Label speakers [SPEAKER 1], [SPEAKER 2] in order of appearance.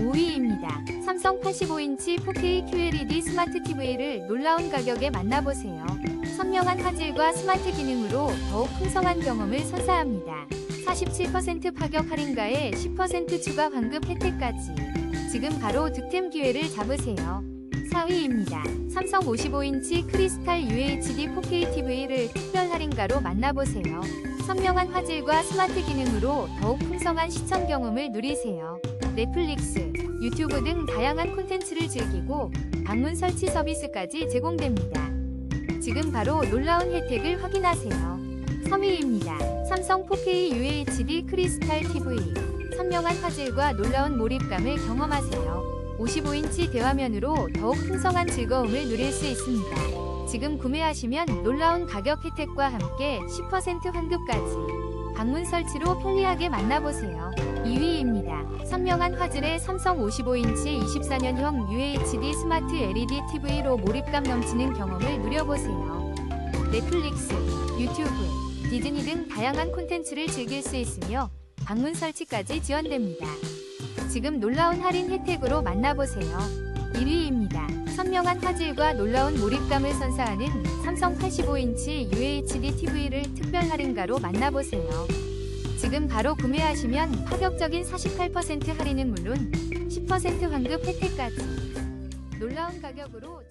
[SPEAKER 1] 5위입니다. 삼성 85인치 4K QLED 스마트 TV를 놀라운 가격에 만나보세요. 선명한 화질과 스마트 기능으로 더욱 풍성한 경험을 선사합니다. 47% 파격 할인가에 10% 추가 환급 혜택까지. 지금 바로 득템 기회를 잡으세요. 4위입니다. 삼성 55인치 크리스탈 UHD 4K TV를 특별 할인가로 만나보세요. 선명한 화질과 스마트 기능으로 더욱 풍성한 시청 경험을 누리세요. 넷플릭스, 유튜브 등 다양한 콘텐츠를 즐기고 방문 설치 서비스까지 제공됩니다. 지금 바로 놀라운 혜택을 확인하세요. 3위입니다. 삼성 4K UHD 크리스탈 TV. 선명한 화질과 놀라운 몰입감을 경험하세요. 55인치 대화면으로 더욱 풍성한 즐거움을 누릴 수 있습니다. 지금 구매하시면 놀라운 가격 혜택과 함께 10% 환급까지. 방문 설치로 편리하게 만나보세요. 2위입니다. 선명한 화질의 삼성 55인치 24년형 UHD 스마트 LED TV로 몰입감 넘치는 경험을 누려보세요. 넷플릭스, 유튜브, 디즈니 등 다양한 콘텐츠를 즐길 수 있으며 방문 설치까지 지원됩니다. 지금 놀라운 할인 혜택으로 만나보세요. 1위입니다. 선명한 화질과 놀라운 몰입감을 선사하는 삼성 85인치 UHD TV를 특별 할인가로 만나보세요. 지금 바로 구매하시면 파격적인 48% 할인은 물론 10% 환급 혜택까지. 놀라운 가격으로